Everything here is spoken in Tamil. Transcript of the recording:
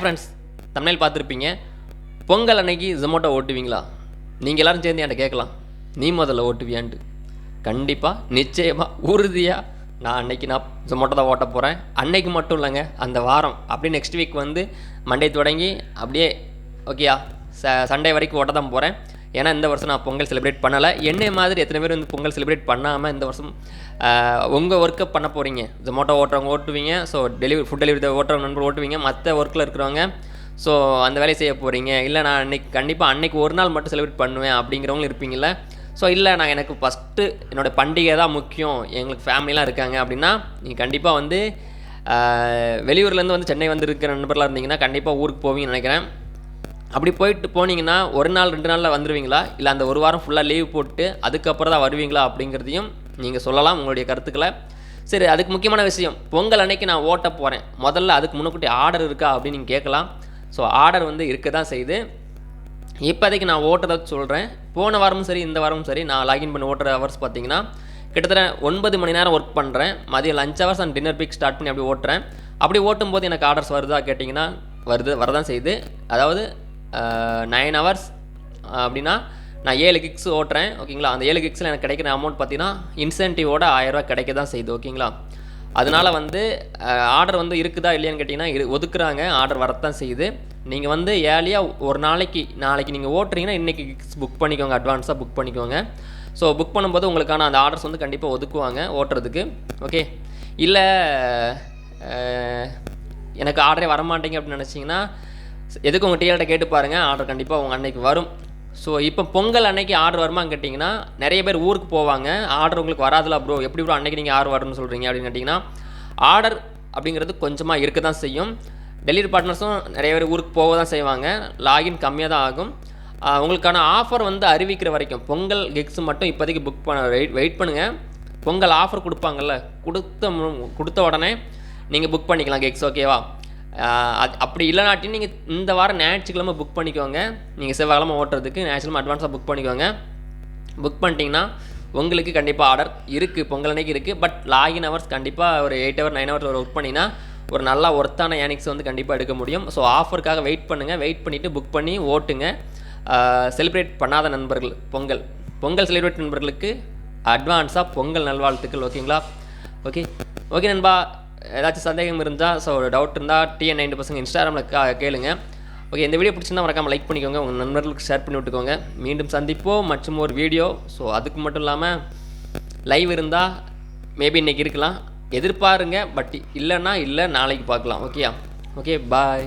ஃப்ரெண்ட்ஸ் தமிழில் பார்த்துருப்பீங்க. பொங்கல் அன்னைக்கு ஜொமோட்டோ ஓட்டுவீங்களா? நீங்கள் எல்லோரும் சேர்ந்து என்கிட்ட கேட்கலாம். நீ முதல்ல ஓட்டுவியான்ட்டு. கண்டிப்பாக நிச்சயமாக உறுதியாக நான் அன்னைக்கு நான் ஜொமோட்டோ தான் ஓட்ட போகிறேன் அன்னைக்கு மட்டும் இல்லைங்க அந்த வாரம். அப்படியே நெக்ஸ்ட் வீக் வந்து மண்டே தொடங்கி அப்படியே ஓகேயா ச சண்டே வரைக்கும் ஓட்ட தான் போகிறேன் ஏன்னா இந்த வருஷம் நான் பொங்கல் செலிப்ரேட் பண்ணலை. என்னை மாதிரி எத்தனை பேர் வந்து பொங்கல் செலிப்ரேட் பண்ணாமல் இந்த வருஷம் உங்கள் ஒர்க்கை பண்ண போகிறீங்க ஜொமோட்டோ ஓட்டுறவங்க ஓட்டுவீங்க ஸோ டெலிவரி ஃபுட் டெலிவரி ஓட்டுறவங்க நண்பர் ஓட்டுவீங்க மற்ற ஒர்க்கில் இருக்கிறவங்க ஸோ அந்த வேலையை செய்ய போகிறீங்க இல்லை நான் அன்னைக்கு கண்டிப்பாக அன்னைக்கு ஒரு நாள் மட்டும் செலிப்ரேட் பண்ணுவேன் அப்படிங்கிறவங்களும் இருப்பீங்கள ஸோ இல்லை நான் எனக்கு ஃபஸ்ட்டு என்னோடய பண்டிகை தான் முக்கியம். எங்களுக்கு ஃபேமிலிலாம் இருக்காங்க அப்படின்னா நீங்கள் கண்டிப்பாக வந்து வெளியூர்லேருந்து வந்து சென்னை வந்துருக்கிற நண்பர்லாம் நண்பர்களாக இருந்தீங்கன்னா கண்டிப்பாக ஊருக்கு போவீங்கன்னு நினைக்கிறேன். அப்படி போயிட்டு போனீங்கன்னா ஒரு நாள் ரெண்டு நாளில் வந்துடுவீங்களா இல்லை அந்த ஒரு வாரம் ஃபுல்லாக லீவ் போட்டு அதுக்கப்புறம் தான் வருவீங்களா அப்படிங்கிறதையும் நீங்கள் சொல்லலாம் உங்களுடைய கருத்துக்களை. சரி அதுக்கு முக்கியமான விஷயம் பொங்கல் அன்னைக்கு நான் ஓட்ட போகிறேன் முதல்ல அதுக்கு முன்னக்கூட்டி ஆர்டர் இருக்கா அப்படின்னு நீங்கள் கேட்கலாம். ஸோ ஆர்டர் வந்து இருக்க தான் செய்யுது. இப்போதைக்கு நான் ஓட்டுறதை சொல்கிறேன் போன வாரமும் சரி இந்த வாரமும் சரி நான் லாகின் பண்ணி ஓட்டுற ஹவர்ஸ் பார்த்தீங்கன்னா கிட்டத்தட்ட ஒன்பது மணி நேரம் ஒர்க் பண்ணுறேன் மதியம் lunch hours and dinner pick start பண்ணி அப்படி ஓட்டுறேன். அப்படி ஓட்டும் போது எனக்கு ஆர்டர்ஸ் வருதா கேட்டிங்கன்னா வருது வரதான் செய்யுது. அதாவது நைன் ஹவர்ஸ் அப்படின்னா நான் ஏழு கிக்ஸ் ஓட்டுறேன் ஓகேங்களா? அந்த ஏழு கிக்ஸில் எனக்கு கிடைக்கிற அமௌண்ட் பார்த்தீங்கன்னா இன்சென்டிவோட ஆயிரரூவா கிடைக்க தான் செய்யுது ஓகேங்களா? அதனால் வந்து ஆர்டர் வந்து இருக்குதா இல்லையான்னு கேட்டிங்கன்னா இரு ஒதுக்குறாங்க. ஆர்டர் வரத்தான் செய்யுது. நீங்கள் வந்து ஏர்லியாக ஒரு நாளைக்கு நாளைக்கு நீங்கள் ஓட்டுறீங்கன்னா இன்றைக்கி கிக்ஸ் புக் பண்ணிக்கோங்க அட்வான்ஸாக புக் பண்ணிக்கோங்க. ஸோ புக் பண்ணும்போது உங்களுக்கான அந்த ஆர்டர்ஸ் வந்து கண்டிப்பாக ஒதுக்குவாங்க ஓட்டுறதுக்கு ஓகே? இல்லை எனக்கு ஆர்டரே வரமாட்டேங்க அப்படின்னு நினச்சிங்கன்னா எதுக்கு உங்கள் டீலர்கிட்ட கேட்டு பாருங்கள் ஆர்டர் கண்டிப்பாக உங்கள் அன்னைக்கு வரும். ஸோ இப்போ பொங்கல் அன்னைக்கு ஆர்டர் வருமான்னு கேட்டிங்கன்னா நிறைய பேர் ஊருக்கு போவாங்க. ஆர்டர் உங்களுக்கு வராதுல ப்ரோ எப்படி ப்ரோ அன்னைக்கு நீங்கள் ஆர்டர் வரும்னு சொல்கிறீங்க அப்படின்னு கேட்டிங்கன்னா ஆர்டர் அப்படிங்கிறது கொஞ்சமாக இருக்க தான் செய்யும் டெலிவரி பார்ட்னர்ஸும் நிறைய பேர் ஊருக்கு போக தான் செய்வாங்க. லாகின் கம்மியாக தான் ஆகும் உங்களுக்கான ஆஃபர் வந்து அறிவிக்கிற வரைக்கும் பொங்கல் கிக்ஸ் மட்டும் இப்போதைக்கு புக் பண்ண வெயிட் வெயிட் பண்ணுங்கள் பொங்கல் ஆஃபர் கொடுப்பாங்கல்ல கொடுத்த கொடுத்த உடனே நீங்கள் புக் பண்ணிக்கலாம் கெக்ஸ் ஓகேவா அது அப்படி இல்லைனாட்டி நீங்கள் இந்த வாரம் ஞாயிற்றுக்கிழமை புக் பண்ணிக்கோங்க. நீங்கள் செவ்வாய்க்கிழமை ஓட்டுறதுக்கு ஞாயிற்றுக்கிழமை அட்வான்ஸாக புக் பண்ணிக்கோங்க. புக் பண்ணிட்டீங்கன்னா உங்களுக்கு கண்டிப்பாக ஆர்டர் இருக்குது பொங்கல் அன்னைக்கு இருக்குது பட் லாகின் ஹவர்ஸ் கண்டிப்பாக ஒரு eight hour nine hours work பண்ணிங்கன்னா ஒரு நல்ல ஒர்த்தான ஏனிக்ஸ் வந்து கண்டிப்பாக எடுக்க முடியும். ஸோ ஆஃபருக்காக வெயிட் பண்ணுங்கள் வெயிட் பண்ணிவிட்டு புக் பண்ணி ஓட்டுங்க. செலிப்ரேட் பண்ணாத நண்பர்கள் பொங்கல். பொங்கல் செலிப்ரேட் நண்பர்களுக்கு அட்வான்ஸாக பொங்கல் நல்வாழ்த்துக்கள் ஓகேங்களா ஓகே ஓகே நண்பா. ஏதாச்சும் சந்தேகம் இருந்தால் ஸோ டவுட் இருந்தால் டிஎன் நைன்டி பசங்க இன்ஸ்டாகிராமில் கா கேளுங்க. ஓகே இந்த வீடியோ பிடிச்சிருந்தா மறக்காம லைக் பண்ணிக்கோங்க. உங்கள் நண்பர்களுக்கு ஷேர் பண்ணி விட்டுக்கோங்க. மீண்டும் சந்திப்போம். மற்றும் ஒரு வீடியோ ஸோ அதுக்கு மட்டும் இல்லாமல் லைவ் இருந்தால் மேபி இன்றைக்கி இருக்கலாம். எதிர்பாருங்க பட் இல்லைன்னா இல்லை நாளைக்கு பார்க்கலாம். ஓகேயா ஓகே பாய்